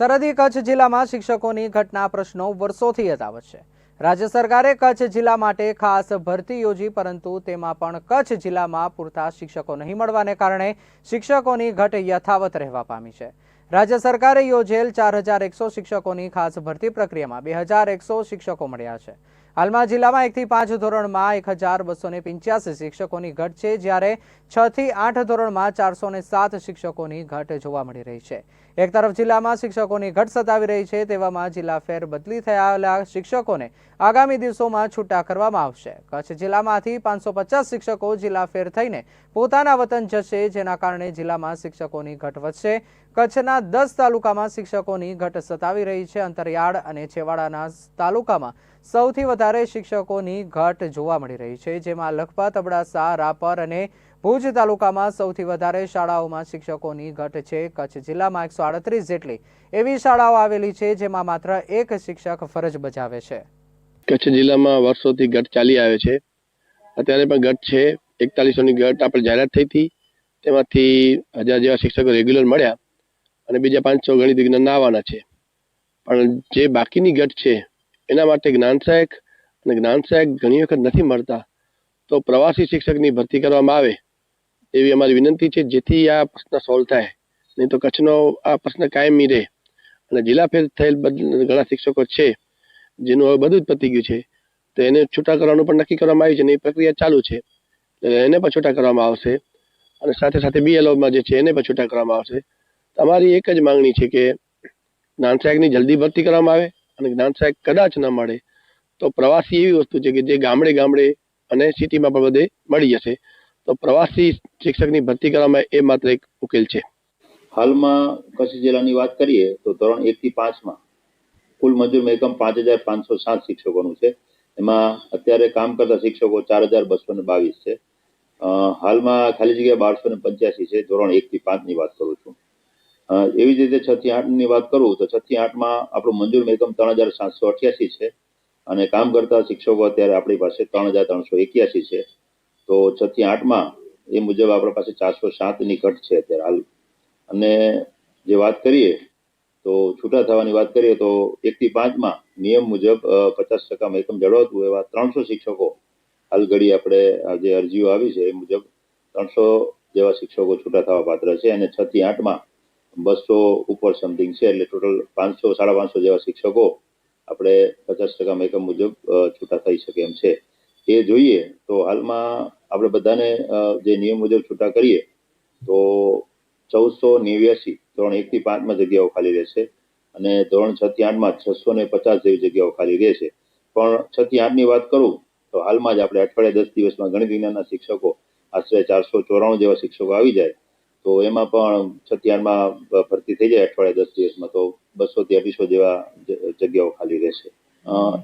સરહદી કચ્છ જિલ્લામાં શિક્ષકોની ઘટના પ્રશ્નો વર્ષોથી યથાવત છે. રાજ્ય સરકારે કચ્છ જિલ્લા માટે ખાસ ભરતી યોજી, પરંતુ તેમાં પણ કચ્છ જિલ્લામાં પૂરતા શિક્ષકો નહીં મળવાને કારણે શિક્ષકોની ઘટ યથાવત રહેવા પામી છે. રાજ્ય સરકારે યોજેલ ચાર હજાર એકસો શિક્ષકોની ખાસ ભરતી પ્રક્રિયામાં બે હજાર એકસો શિક્ષકો મળ્યા છે. હાલમાં જિલ્લામાં એકથી પાંચ ધોરણમાં એક હજાર બસો ને પંચ્યાસી શિક્ષકોની ઘટ છે, જ્યારે છ થી આઠ ધોરણમાં ચારસો ને સાત શિક્ષકોની ઘટ જોવા મળી રહી છે. એક તરફ જિલ્લામાં શિક્ષકોની ઘટ સતાવી રહી છે, તેવામાં જિલ્લા ફેર બદલી થયેલા શિક્ષકોને આગામી દિવસોમાં છૂટા કરવામાં આવશે. કચ્છ જિલ્લામાંથી પાંચસો પચાસ શિક્ષકો જિલ્લા ફેર થઈને પોતાના વતન જશે, જેના કારણે જિલ્લામાં શિક્ષકોની ઘટ વધશે. કચ્છના દસ તાલુકામાં શિક્ષકોની ઘટ સતાવી રહી છે, અંતરિયાળ અને છેવાડાના તાલુકામાં સૌથી વધારે શિક્ષકોની ઘટ જોવા મળી રહી છે, જેમાં લખપત, અબડાસા, રાપર અને ભુજ તાલુકામાં સૌથી વધારે શાળાઓમાં શિક્ષકોની ઘટ છે. કચ્છ જિલ્લામાં એકસો આડત્રીસ જેટલી એવી શાળાઓ આવેલી છે, જેમાં માત્ર એક શિક્ષક ફરજ બજાવે છે. કચ્છ જિલ્લામાં વર્ષોથી ઘટ ચાલી આવે છે. અત્યારે પણ ઘટ છે. એકતાલીસોની ઘટ આપણે જાહેરાત થઈ હતી. તેમાંથી હજાર જેવા શિક્ષકો રેગ્યુલર મળ્યા અને બીજા પાંચસો ગણિત વિજ્ઞાનના આવવાના છે. પણ જે બાકીની ઘટ છે એના માટે જ્ઞાન સહાયક અને જ્ઞાન સહાયક ઘણી વખત નથી મળતા. તો પ્રવાસી શિક્ષકની ભરતી કરવામાં આવે એવી અમારી વિનંતી છે, જેથી આ પ્રશ્ન સોલ્વ થાય. નહીં તો કચ્છનો આ પ્રશ્ન કાયમી રહે અને જિલ્લા ફેર થયેલ ઘણા શિક્ષકો છે, જેનું હવે બધું જ પતી ગયું છે. તો એને છૂટા કરવાનું પણ નક્કી કરવામાં આવ્યું છે અને એ પ્રક્રિયા ચાલુ છે. એને પણ છૂટા કરવામાં આવશે. અને સાથે સાથે બીએલઓમાં જે છે એને પણ છૂટા કરવામાં આવશે. તમારી એક જ માંગણી છે કે જ્ઞાન સહાયકની જલ્દી ભરતી કરવામાં આવે. અને જ્ઞાન સહાયક કદાચ ન મળે, તો પ્રવાસી એવી વસ્તુ છે કે જે ગામડે ગામડે અને સિટીમાં પણ બધે મળી જશે. તો પ્રવાસી શિક્ષકની ભરતી કરવામાં એ માત્ર એક ઉકેલ છે. હાલમાં કચ્છ જિલ્લાની વાત કરીએ, તો ધોરણ એક થી પાંચમાં કુલ મજૂર એકમ પાંચ હજાર પાંચસો સાત શિક્ષકોનું છે. એમાં અત્યારે કામ કરતા શિક્ષકો ચાર હજાર બસો ને બાવીસ છે. હાલમાં ખાલી જગ્યા બારસો ને પંચ્યાસી છે. ધોરણ એક થી પાંચની વાત કરું છું. એવી જ રીતે છ થી આઠની વાત કરું તો છ થી આઠમાં આપણું મંજૂર એકમ ત્રણ હજાર સાતસો અઠ્યાસી છે અને કામ કરતા શિક્ષકો અત્યારે આપણી પાસે ત્રણ હજાર ત્રણસો એક્યાસી છે. તો છ થી આઠમાં એ મુજબ આપણા પાસે ચારસો સાતની ઘટ છે અત્યારે હાલ. અને જે વાત કરીએ તો છૂટા થવાની વાત કરીએ તો એક થી પાંચમાં નિયમ મુજબ પચાસ ટકા એકમ જળવાતું એવા ત્રણસો શિક્ષકો હાલ ઘડી આપણે જે અરજીઓ આવી છે એ મુજબ ત્રણસો જેવા શિક્ષકો છૂટા થવા પાત્ર છે અને છ થી આઠમાં બસો ઉપર સમથિંગ છે, એટલે ટોટલ પાંચસો, સાડા પાંચસો જેવા શિક્ષકો આપણે પચાસ ટકા એકમ મુજબ છૂટા થઈ શકે એમ છે. એ જોઈએ તો હાલમાં આપણે બધાને જે નિયમ મુજબ છૂટા કરીએ તો ચૌદસો નેવ્યાસી ધોરણ એકથી પાંચમાં જગ્યાઓ ખાલી રહેશે અને ધોરણ છ આઠમાં છસો ને પચાસ જેવી જગ્યાઓ ખાલી રહેશે. પણ છ આઠની વાત કરું તો હાલમાં જ આપણે અઠવાડિયા દસ દિવસમાં ગણિત વિજ્ઞાનના શિક્ષકો આશરે ચારસો ચોરાણું જેવા શિક્ષકો આવી જાય. તો એમાં પણ છ ભરતી થઈ જાય અઠવાડિયે દસ દિવસમાં, તો બસો થી અઢીસો જેવા જગ્યાઓ ખાલી રહેશે.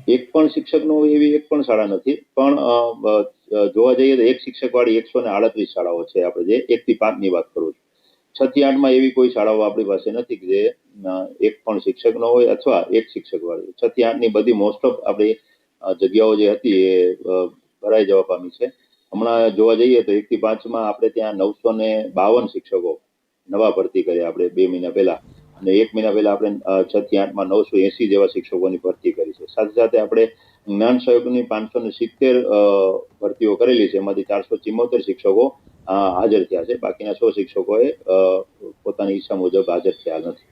એક પણ શિક્ષક નો એવી એક પણ શાળા નથી, પણ જોવા જઈએ તો એક શિક્ષક વાળી એકસો ને આડત્રીસ શાળાઓ છે આપણે જે એક થી પાંચની વાત કરું છું. છ થી આઠમાં એવી કોઈ શાળાઓ આપણી પાસે નથી કે જે એક પણ શિક્ષક ન હોય અથવા એક શિક્ષક વાળી છ થી આઠની બધી મોસ્ટ ઓફ આપણી જગ્યાઓ જે હતી એ ભરાઈ જવા પામી છે. હમણાં જોવા જઈએ તો એક થી પાંચમાં આપણે ત્યાં નવસો ને બાવન શિક્ષકો નવા ભરતી કર્યા આપણે બે મહિના પહેલા. અને એક મહિના પહેલા આપણે છ થી આઠમાં નવસો એસી જેવા શિક્ષકોની ભરતી કરી છે. સાથે સાથે આપણે જ્ઞાન સહયોગની પાંચસો ને સિત્તેર ભરતીઓ કરેલી છે. એમાંથી ચારસો ચિમોતેર શિક્ષકો હાજર થયા છે. બાકીના સો શિક્ષકોએ પોતાની ઈચ્છા મુજબ હાજર થયા નથી.